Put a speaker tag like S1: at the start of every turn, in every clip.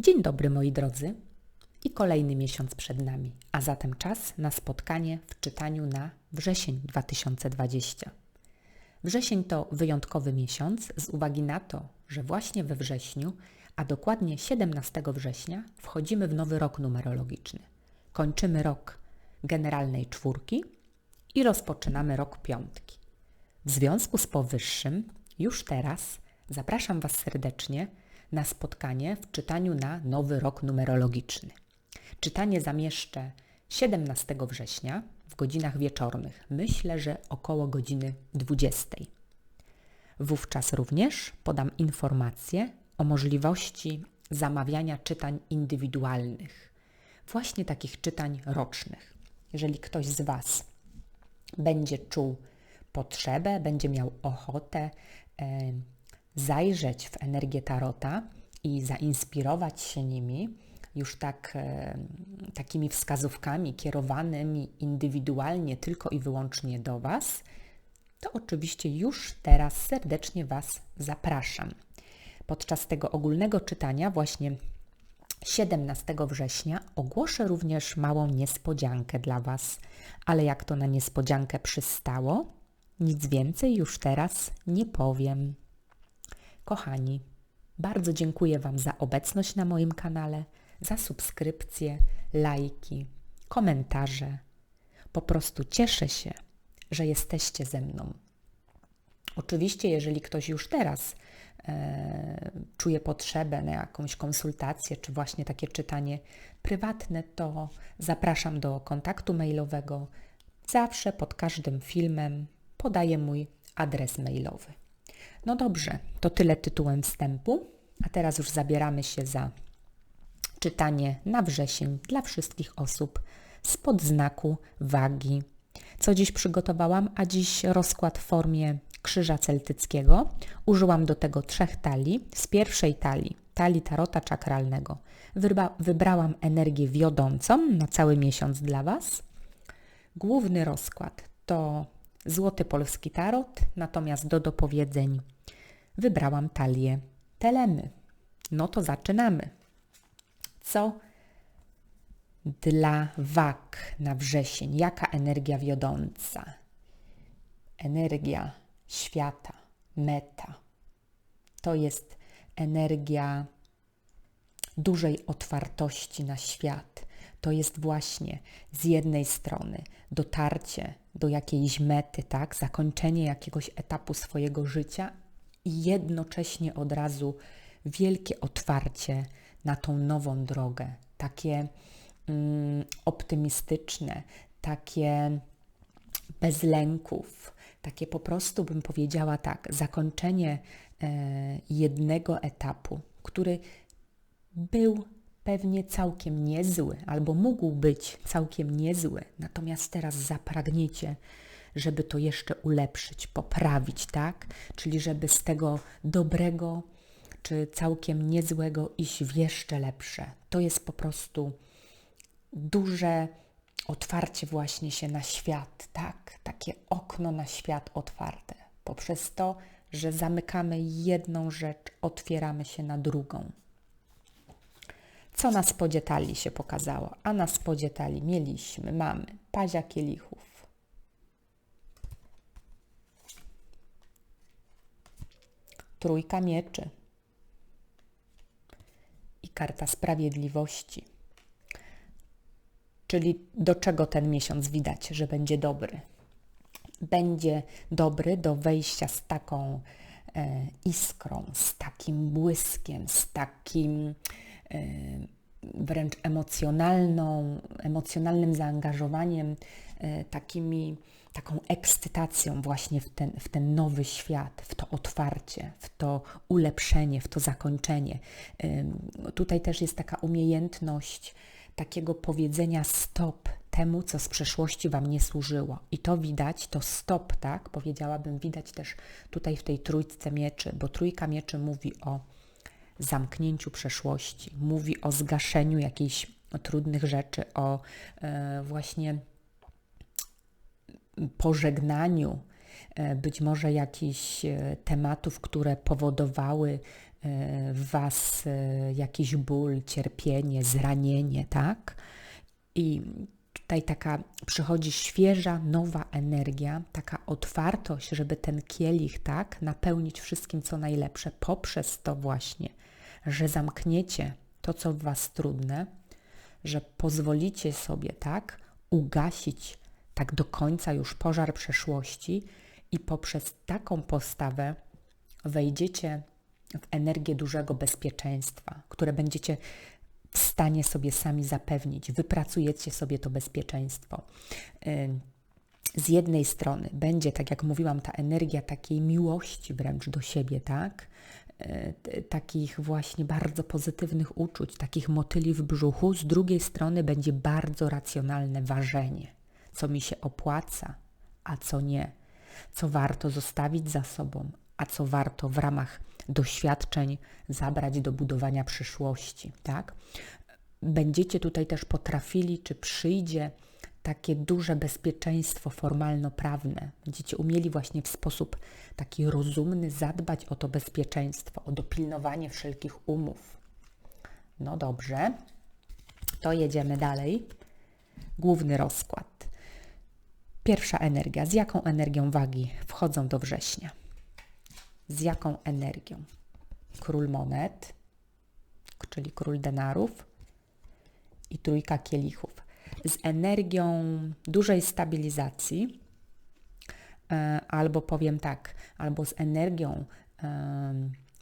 S1: Dzień dobry moi drodzy i kolejny miesiąc przed nami, a zatem czas na spotkanie w czytaniu na wrzesień 2020. Wrzesień to wyjątkowy miesiąc z uwagi na to, że właśnie we wrześniu, a dokładnie 17 września, wchodzimy w nowy rok numerologiczny. Kończymy rok generalnej czwórki i rozpoczynamy rok piątki. W związku z powyższym, już teraz zapraszam Was serdecznie na spotkanie w czytaniu na nowy rok numerologiczny. Czytanie zamieszczę 17 września w godzinach wieczornych. Myślę, że około godziny 20. Wówczas również podam informacje o możliwości zamawiania czytań indywidualnych, właśnie takich czytań rocznych. Jeżeli ktoś z Was będzie czuł potrzebę, będzie miał ochotę e, zajrzeć w energię Tarota i zainspirować się nimi, już tak, e, takimi wskazówkami kierowanymi indywidualnie tylko i wyłącznie do Was, to oczywiście już teraz serdecznie Was zapraszam. Podczas tego ogólnego czytania, właśnie 17 września, ogłoszę również małą niespodziankę dla Was, ale jak to na niespodziankę przystało, nic więcej już teraz nie powiem. Kochani, bardzo dziękuję Wam za obecność na moim kanale, za subskrypcje, lajki, komentarze. Po prostu cieszę się, że jesteście ze mną. Oczywiście, jeżeli ktoś już teraz e, czuje potrzebę na jakąś konsultację, czy właśnie takie czytanie prywatne, to zapraszam do kontaktu mailowego. Zawsze pod każdym filmem podaję mój adres mailowy. No dobrze, to tyle tytułem wstępu, a teraz już zabieramy się za czytanie na wrzesień dla wszystkich osób spod znaku wagi. Co dziś przygotowałam, a dziś rozkład w formie krzyża celtyckiego. Użyłam do tego trzech talii. Z pierwszej talii, talii tarota czakralnego, wybra wybrałam energię wiodącą na cały miesiąc dla Was. Główny rozkład to Złoty Polski Tarot, natomiast do dopowiedzeń wybrałam talię Telemy. No to zaczynamy. Co dla wag na wrzesień? Jaka energia wiodąca? Energia świata, meta. To jest energia dużej otwartości na świat. To jest właśnie z jednej strony dotarcie do jakiejś mety, tak, zakończenie jakiegoś etapu swojego życia i jednocześnie od razu wielkie otwarcie na tą nową drogę, takie mm, optymistyczne, takie bez lęków, takie po prostu bym powiedziała tak, zakończenie e, jednego etapu, który był pewnie całkiem niezły, albo mógł być całkiem niezły, natomiast teraz zapragniecie, żeby to jeszcze ulepszyć, poprawić, tak? Czyli żeby z tego dobrego czy całkiem niezłego iść w jeszcze lepsze. To jest po prostu duże otwarcie właśnie się na świat, tak? Takie okno na świat otwarte. Poprzez to, że zamykamy jedną rzecz, otwieramy się na drugą. Co na spodzie talii się pokazało? A na spodzie talii mieliśmy, mamy pazia kielichów. Trójka mieczy i karta sprawiedliwości. Czyli do czego ten miesiąc widać, że będzie dobry? Będzie dobry do wejścia z taką e, iskrą, z takim błyskiem, z takim wręcz emocjonalną, emocjonalnym zaangażowaniem, e, takimi, taką ekscytacją właśnie w ten, w ten nowy świat, w to otwarcie, w to ulepszenie, w to zakończenie. Tutaj też jest taka umiejętność takiego powiedzenia stop temu, co z przeszłości Wam nie służyło. I to widać, to stop, tak? Powiedziałabym, widać też tutaj w tej trójce mieczy, bo trójka mieczy mówi o zamknięciu przeszłości, mówi o zgaszeniu jakichś trudnych rzeczy, o e, właśnie pożegnaniu e, być może jakichś e, tematów, które powodowały w Was jakiś ból, cierpienie, zranienie, tak? I tutaj taka przychodzi świeża, nowa energia, taka otwartość, żeby ten kielich, tak, napełnić wszystkim, co najlepsze, poprzez to właśnie, że zamkniecie to, co w Was trudne, że pozwolicie sobie, tak, ugasić tak do końca już pożar przeszłości i poprzez taką postawę wejdziecie w energię dużego bezpieczeństwa, które będziecie w stanie sobie sami zapewnić, wypracujecie sobie to bezpieczeństwo. Z jednej strony będzie, tak jak mówiłam, ta energia takiej miłości wręcz do siebie, tak? E, takich właśnie bardzo pozytywnych uczuć, takich motyli w brzuchu. Z drugiej strony będzie bardzo racjonalne ważenie, co mi się opłaca, a co nie, co warto zostawić za sobą, a co warto w ramach doświadczeń zabrać do budowania przyszłości, tak? Będziecie tutaj też potrafili, czy przyjdzie takie duże bezpieczeństwo formalno-prawne. Będziecie umieli właśnie w sposób taki rozumny zadbać o to bezpieczeństwo, o dopilnowanie wszelkich umów. No dobrze, to jedziemy dalej. Główny rozkład. Pierwsza energia. Z jaką energią wagi wchodzą do września? Z jaką energią? Król monet, czyli król denarów i trójka kielichów. Z energią dużej stabilizacji, e, albo powiem tak, albo z energią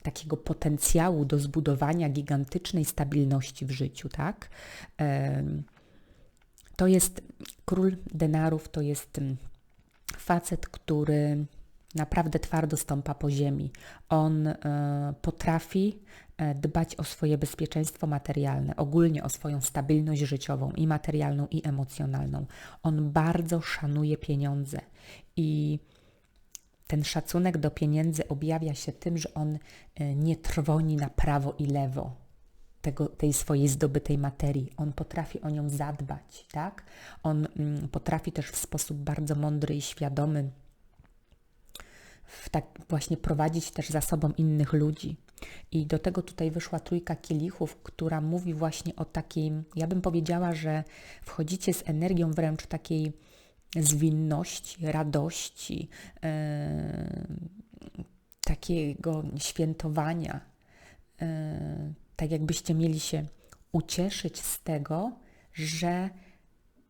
S1: takiego potencjału do zbudowania gigantycznej stabilności w życiu, tak? To jest król denarów, to jest facet, który naprawdę twardo stąpa po ziemi. On potrafi e, dbać o swoje bezpieczeństwo materialne, ogólnie o swoją stabilność życiową i materialną, i emocjonalną. On bardzo szanuje pieniądze i ten szacunek do pieniędzy objawia się tym, że on e, nie trwoni na prawo i lewo tego, tej swojej zdobytej materii. On potrafi o nią zadbać, tak? On mm, potrafi też w sposób bardzo mądry i świadomy w tak właśnie prowadzić też za sobą innych ludzi. I do tego tutaj wyszła trójka kielichów, która mówi właśnie o takiej, ja bym powiedziała, że wchodzicie z energią wręcz takiej zwinności, radości, takiego świętowania. Yy, tak jakbyście mieli się ucieszyć z tego, że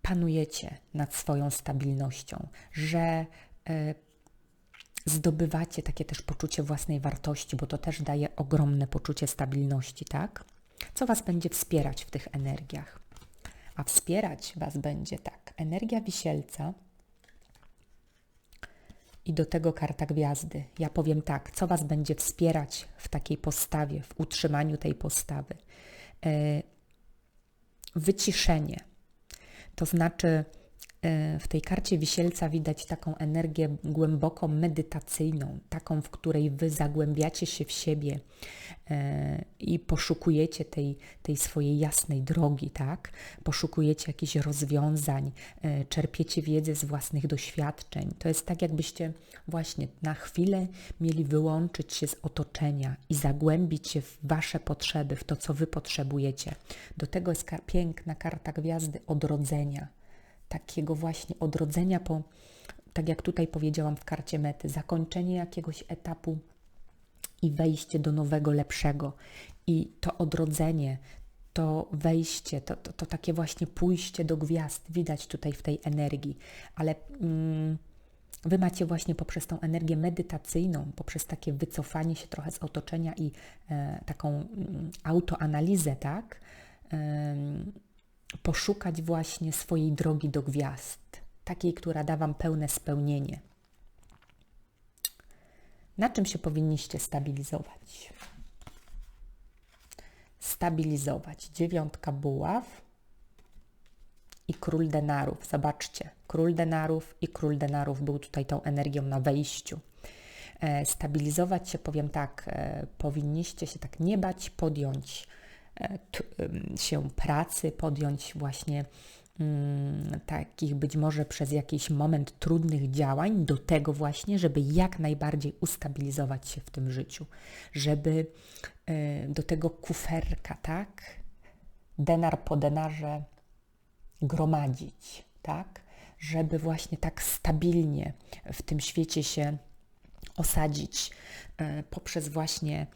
S1: panujecie nad swoją stabilnością, że yy, zdobywacie takie też poczucie własnej wartości, bo to też daje ogromne poczucie stabilności, tak? Co Was będzie wspierać w tych energiach? A wspierać Was będzie tak, energia wisielca i do tego karta gwiazdy. Ja powiem tak, co Was będzie wspierać w takiej postawie, w utrzymaniu tej postawy? E, wyciszenie, to znaczy w tej karcie wisielca widać taką energię głęboko medytacyjną, taką, w której wy zagłębiacie się w siebie e, i poszukujecie tej, tej swojej jasnej drogi, tak? Poszukujecie jakichś rozwiązań, e, czerpiecie wiedzę z własnych doświadczeń. To jest tak, jakbyście właśnie na chwilę mieli wyłączyć się z otoczenia i zagłębić się w wasze potrzeby, w to, co wy potrzebujecie. Do tego jest piękna karta gwiazdy odrodzenia takiego właśnie odrodzenia po, tak jak tutaj powiedziałam w karcie mety, zakończenie jakiegoś etapu i wejście do nowego, lepszego. I to odrodzenie, to wejście, to, to, to takie właśnie pójście do gwiazd widać tutaj w tej energii, ale mm, Wy macie właśnie poprzez tą energię medytacyjną, poprzez takie wycofanie się trochę z otoczenia i e, taką mm, autoanalizę, tak? E, poszukać właśnie swojej drogi do gwiazd, takiej, która da Wam pełne spełnienie. Na czym się powinniście stabilizować? Stabilizować dziewiątka buław i król denarów. Zobaczcie, król denarów i król denarów był tutaj tą energią na wejściu. E, stabilizować się, powiem tak, e, powinniście się tak nie bać, podjąć się pracy, podjąć właśnie mm, takich być może przez jakiś moment trudnych działań, do tego właśnie, żeby jak najbardziej ustabilizować się w tym życiu, żeby y, do tego kuferka, tak, denar po denarze gromadzić, tak, żeby właśnie tak stabilnie w tym świecie się osadzić y, poprzez właśnie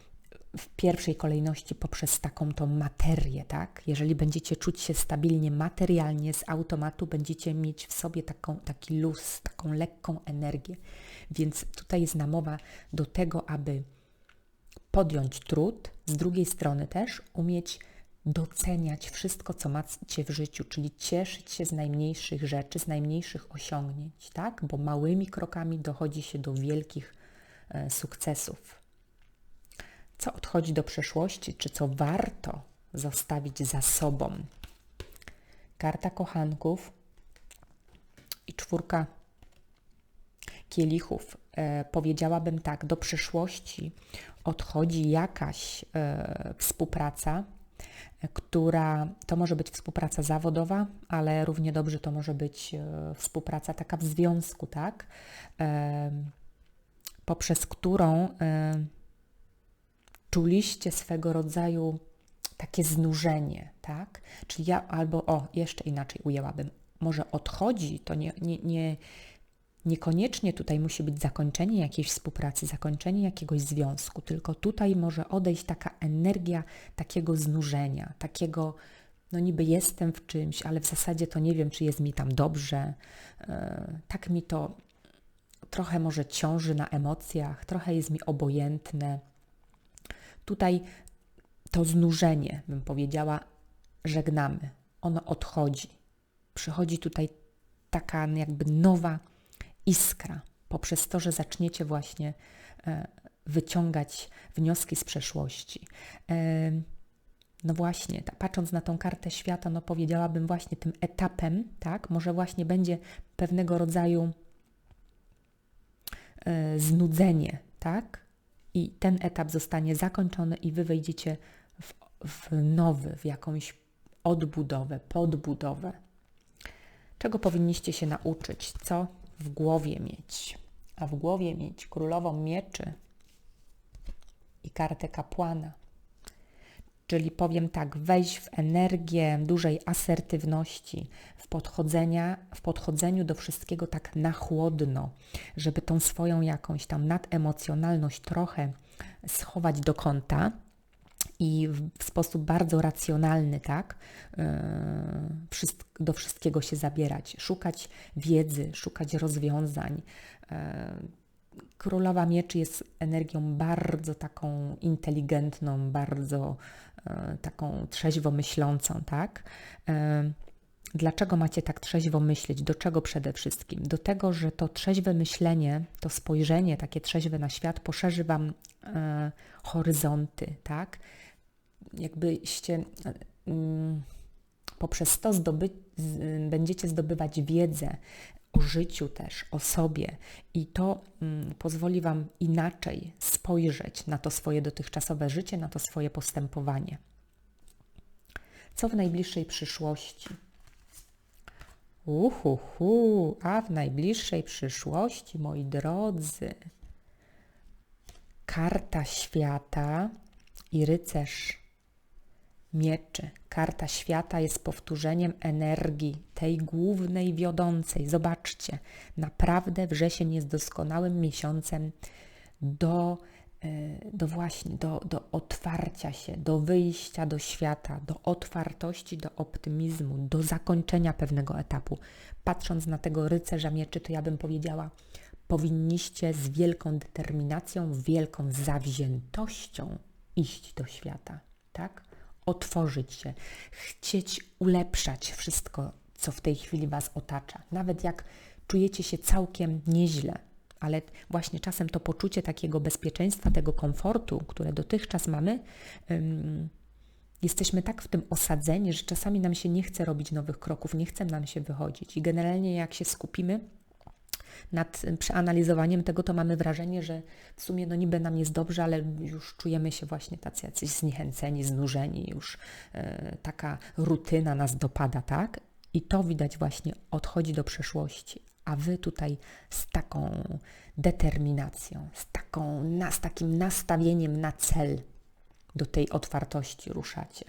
S1: w pierwszej kolejności poprzez taką tą materię, tak? Jeżeli będziecie czuć się stabilnie materialnie, z automatu będziecie mieć w sobie taką, taki luz, taką lekką energię. Więc tutaj jest namowa do tego, aby podjąć trud, z drugiej strony też umieć doceniać wszystko, co macie w życiu, czyli cieszyć się z najmniejszych rzeczy, z najmniejszych osiągnięć, tak? Bo małymi krokami dochodzi się do wielkich e, sukcesów co odchodzi do przeszłości, czy co warto zostawić za sobą. Karta kochanków i czwórka kielichów. E, powiedziałabym tak, do przeszłości odchodzi jakaś e, współpraca, e, która to może być współpraca zawodowa, ale równie dobrze to może być e, współpraca taka w związku, tak? E, poprzez którą e, czuliście swego rodzaju takie znużenie, tak? Czyli ja albo, o, jeszcze inaczej ujęłabym, może odchodzi, to nie, nie, nie, niekoniecznie tutaj musi być zakończenie jakiejś współpracy, zakończenie jakiegoś związku, tylko tutaj może odejść taka energia takiego znużenia, takiego, no niby jestem w czymś, ale w zasadzie to nie wiem, czy jest mi tam dobrze, yy, tak mi to trochę może ciąży na emocjach, trochę jest mi obojętne Tutaj to znużenie, bym powiedziała, żegnamy. Ono odchodzi. Przychodzi tutaj taka jakby nowa iskra poprzez to, że zaczniecie właśnie e, wyciągać wnioski z przeszłości. E, no właśnie, patrząc na tą kartę świata, no powiedziałabym właśnie tym etapem, tak, może właśnie będzie pewnego rodzaju e, znudzenie, tak, i ten etap zostanie zakończony i wy wejdziecie w, w nowy, w jakąś odbudowę, podbudowę. Czego powinniście się nauczyć? Co w głowie mieć? A w głowie mieć królową mieczy i kartę kapłana. Czyli powiem tak, wejść w energię dużej asertywności, w, podchodzenia, w podchodzeniu do wszystkiego tak na chłodno, żeby tą swoją jakąś tam nademocjonalność trochę schować do kąta i w sposób bardzo racjonalny, tak, yy, do wszystkiego się zabierać, szukać wiedzy, szukać rozwiązań. Królowa Mieczy jest energią bardzo taką inteligentną, bardzo e, taką trzeźwo myślącą, tak? E, dlaczego macie tak trzeźwo myśleć? Do czego przede wszystkim? Do tego, że to trzeźwe myślenie, to spojrzenie takie trzeźwe na świat poszerzy Wam e, horyzonty, tak? Jakbyście mm, poprzez to zdoby, będziecie zdobywać wiedzę, o życiu też, o sobie i to mm, pozwoli Wam inaczej spojrzeć na to swoje dotychczasowe życie, na to swoje postępowanie. Co w najbliższej przyszłości? Uhuhu, a w najbliższej przyszłości, moi drodzy, karta świata i rycerz mieczy. Karta świata jest powtórzeniem energii tej głównej, wiodącej. Zobaczcie, naprawdę wrzesień jest doskonałym miesiącem do, e, do właśnie, do, do otwarcia się, do wyjścia do świata, do otwartości, do optymizmu, do zakończenia pewnego etapu. Patrząc na tego rycerza mieczy, to ja bym powiedziała, powinniście z wielką determinacją, wielką zawziętością iść do świata, tak? Otworzyć się, chcieć ulepszać wszystko, co w tej chwili Was otacza. Nawet jak czujecie się całkiem nieźle, ale właśnie czasem to poczucie takiego bezpieczeństwa, tego komfortu, które dotychczas mamy, um, jesteśmy tak w tym osadzeni, że czasami nam się nie chce robić nowych kroków, nie chce nam się wychodzić. I generalnie, jak się skupimy nad przeanalizowaniem tego, to mamy wrażenie, że w sumie no niby nam jest dobrze, ale już czujemy się właśnie tacy jacyś zniechęceni, znużeni, już e, taka rutyna nas dopada, tak? I to widać właśnie odchodzi do przeszłości, a wy tutaj z taką determinacją, z, taką, z takim nastawieniem na cel do tej otwartości ruszacie.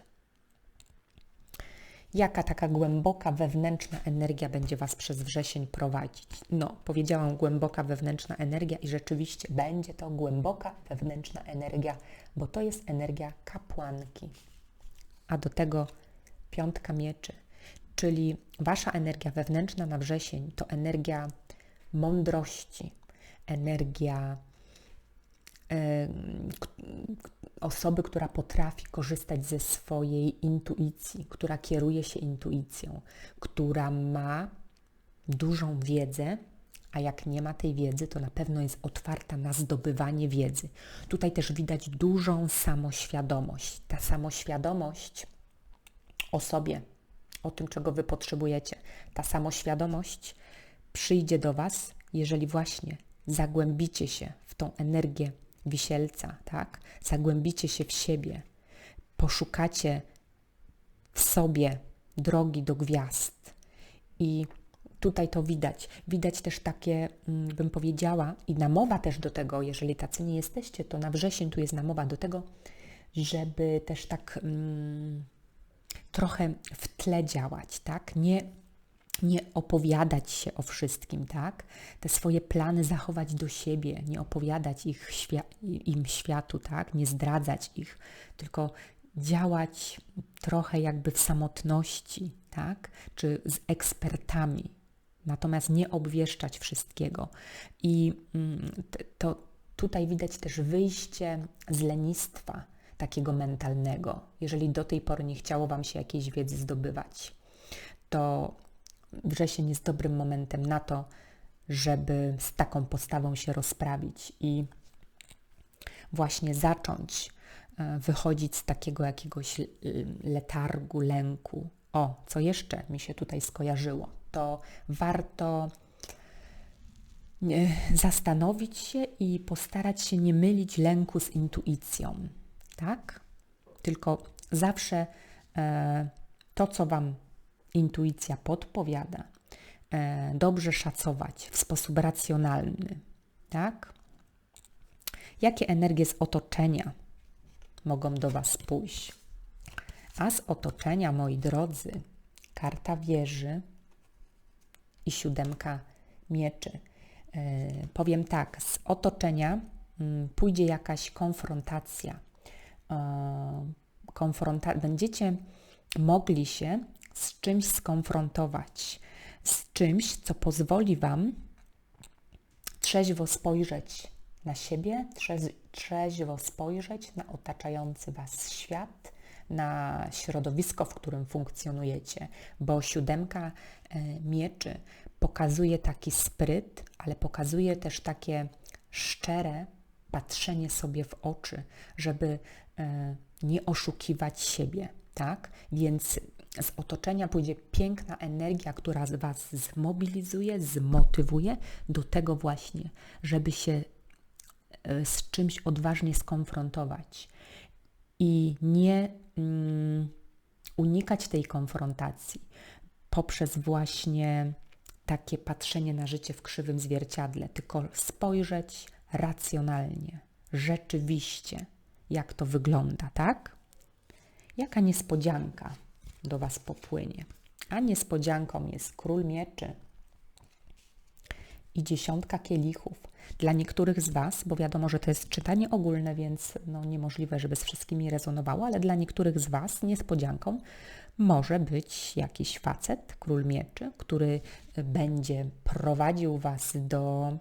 S1: Jaka taka głęboka wewnętrzna energia będzie Was przez wrzesień prowadzić? No, powiedziałam głęboka wewnętrzna energia i rzeczywiście będzie to głęboka wewnętrzna energia, bo to jest energia kapłanki. A do tego piątka mieczy, czyli Wasza energia wewnętrzna na wrzesień to energia mądrości, energia osoby, która potrafi korzystać ze swojej intuicji, która kieruje się intuicją, która ma dużą wiedzę, a jak nie ma tej wiedzy, to na pewno jest otwarta na zdobywanie wiedzy. Tutaj też widać dużą samoświadomość. Ta samoświadomość o sobie, o tym, czego Wy potrzebujecie, ta samoświadomość przyjdzie do Was, jeżeli właśnie zagłębicie się w tą energię wisielca, tak? Zagłębicie się w siebie, poszukacie w sobie drogi do gwiazd. I tutaj to widać. Widać też takie, mm, bym powiedziała, i namowa też do tego, jeżeli tacy nie jesteście, to na wrzesień tu jest namowa do tego, żeby też tak mm, trochę w tle działać, tak? Nie nie opowiadać się o wszystkim, tak? Te swoje plany zachować do siebie, nie opowiadać ich im światu, tak? Nie zdradzać ich, tylko działać trochę jakby w samotności, tak? Czy z ekspertami, natomiast nie obwieszczać wszystkiego. I mm, to tutaj widać też wyjście z lenistwa takiego mentalnego. Jeżeli do tej pory nie chciało Wam się jakiejś wiedzy zdobywać, to wrzesień jest dobrym momentem na to, żeby z taką postawą się rozprawić i właśnie zacząć e, wychodzić z takiego jakiegoś letargu, lęku. O, co jeszcze mi się tutaj skojarzyło, to warto zastanowić się i postarać się nie mylić lęku z intuicją, tak? Tylko zawsze e, to, co Wam intuicja podpowiada, e, dobrze szacować w sposób racjonalny, tak? Jakie energie z otoczenia mogą do Was pójść? A z otoczenia, moi drodzy, karta wieży i siódemka mieczy. E, powiem tak, z otoczenia mm, pójdzie jakaś konfrontacja. E, konfronta będziecie mogli się z czymś skonfrontować, z czymś, co pozwoli Wam trzeźwo spojrzeć na siebie, trzeźwo spojrzeć na otaczający Was świat, na środowisko, w którym funkcjonujecie, bo siódemka e, mieczy pokazuje taki spryt, ale pokazuje też takie szczere patrzenie sobie w oczy, żeby e, nie oszukiwać siebie, tak? Więc z otoczenia pójdzie piękna energia, która Was zmobilizuje, zmotywuje do tego właśnie, żeby się e, z czymś odważnie skonfrontować i nie mm, unikać tej konfrontacji poprzez właśnie takie patrzenie na życie w krzywym zwierciadle, tylko spojrzeć racjonalnie, rzeczywiście, jak to wygląda, tak? Jaka niespodzianka do Was popłynie. A niespodzianką jest król mieczy i dziesiątka kielichów. Dla niektórych z Was, bo wiadomo, że to jest czytanie ogólne, więc no niemożliwe, żeby z wszystkimi rezonowało, ale dla niektórych z Was niespodzianką może być jakiś facet, król mieczy, który będzie prowadził Was do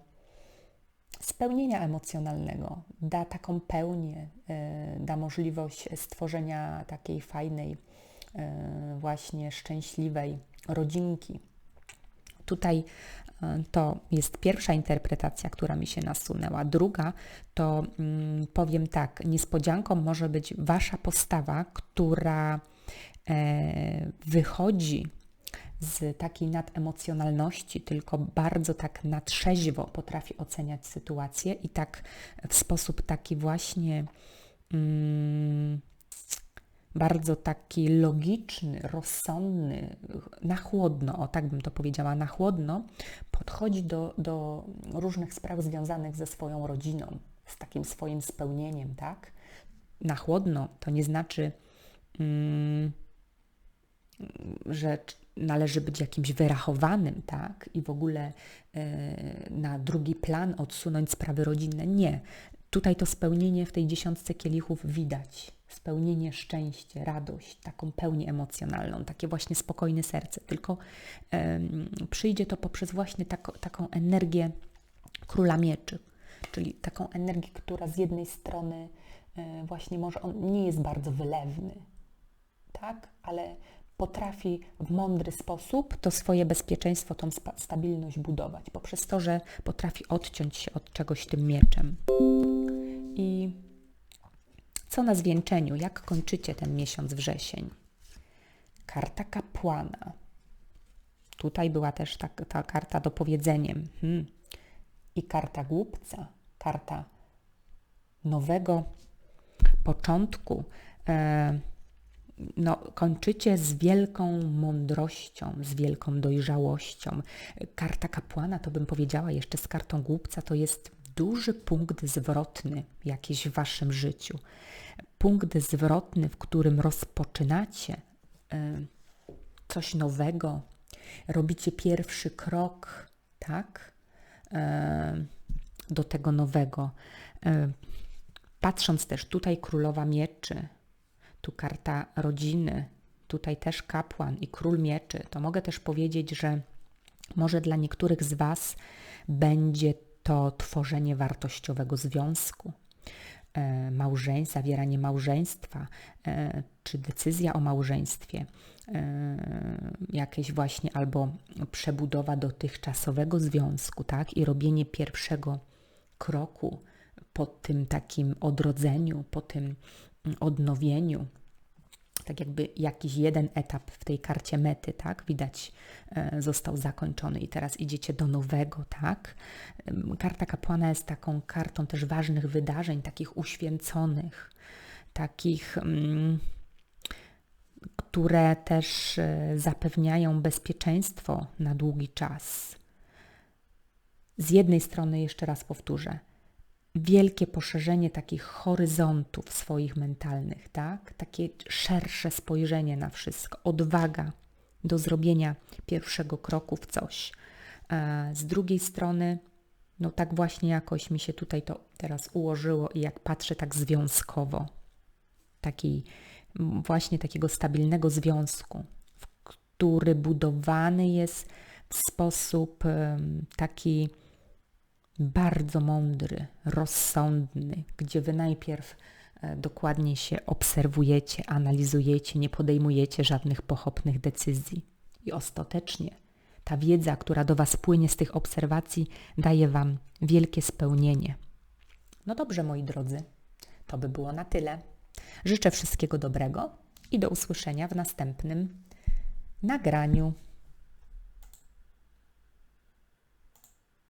S1: spełnienia emocjonalnego, da taką pełnię, e, da możliwość stworzenia takiej fajnej, właśnie szczęśliwej rodzinki. Tutaj e, to jest pierwsza interpretacja, która mi się nasunęła. Druga to mm, powiem tak, niespodzianką może być Wasza postawa, która wychodzi z takiej nademocjonalności, tylko bardzo tak na trzeźwo potrafi oceniać sytuację i tak w sposób taki właśnie mm, bardzo taki logiczny, rozsądny, na chłodno, o tak bym to powiedziała, na chłodno, podchodzi do, do różnych spraw związanych ze swoją rodziną, z takim swoim spełnieniem, tak? Na chłodno to nie znaczy, mm, że należy być jakimś wyrachowanym, tak? I w ogóle e, na drugi plan odsunąć sprawy rodzinne. Nie. Tutaj to spełnienie w tej dziesiątce kielichów widać. Spełnienie, szczęście, radość, taką pełnię emocjonalną, takie właśnie spokojne serce. Tylko przyjdzie to poprzez właśnie taką energię króla mieczy, czyli taką energię, która z jednej strony e, właśnie może on nie jest bardzo wylewny, tak, ale potrafi w mądry sposób to swoje bezpieczeństwo, tą stabilność budować, poprzez to, że potrafi odciąć się od czegoś tym mieczem. I co na zwieńczeniu? Jak kończycie ten miesiąc wrzesień? Karta kapłana. Tutaj była też ta, ta karta dopowiedzeniem. Hmm. I karta głupca, karta nowego początku. E, no, kończycie z wielką mądrością, z wielką dojrzałością. Karta kapłana, to bym powiedziała jeszcze z kartą głupca, to jest duży punkt zwrotny jakiś w waszym życiu. Punkt zwrotny, w którym rozpoczynacie y, coś nowego, robicie pierwszy krok, tak, y, do tego nowego. Y, patrząc też tutaj królowa mieczy, tu karta rodziny, tutaj też kapłan i król mieczy, to mogę też powiedzieć, że może dla niektórych z Was będzie to tworzenie wartościowego związku, małżeństwa, zawieranie małżeństwa, e, czy decyzja o małżeństwie, e, jakieś właśnie albo przebudowa dotychczasowego związku, tak, i robienie pierwszego kroku po tym takim odrodzeniu, po tym odnowieniu, tak jakby jakiś jeden etap w tej karcie mety, tak, widać, e, został zakończony i teraz idziecie do nowego, tak. Karta kapłana jest taką kartą też ważnych wydarzeń, takich uświęconych, takich, mm, które też e, zapewniają bezpieczeństwo na długi czas. Z jednej strony, jeszcze raz powtórzę, wielkie poszerzenie takich horyzontów swoich mentalnych, tak? Takie szersze spojrzenie na wszystko, odwaga do zrobienia pierwszego kroku w coś. Z drugiej strony, no tak właśnie jakoś mi się tutaj to teraz ułożyło i jak patrzę tak związkowo, taki właśnie takiego stabilnego związku, który budowany jest w sposób taki bardzo mądry, rozsądny, gdzie wy najpierw e, dokładnie się obserwujecie, analizujecie, nie podejmujecie żadnych pochopnych decyzji. I ostatecznie ta wiedza, która do Was płynie z tych obserwacji, daje Wam wielkie spełnienie. No dobrze, moi drodzy, to by było na tyle. Życzę wszystkiego dobrego i do usłyszenia w następnym nagraniu.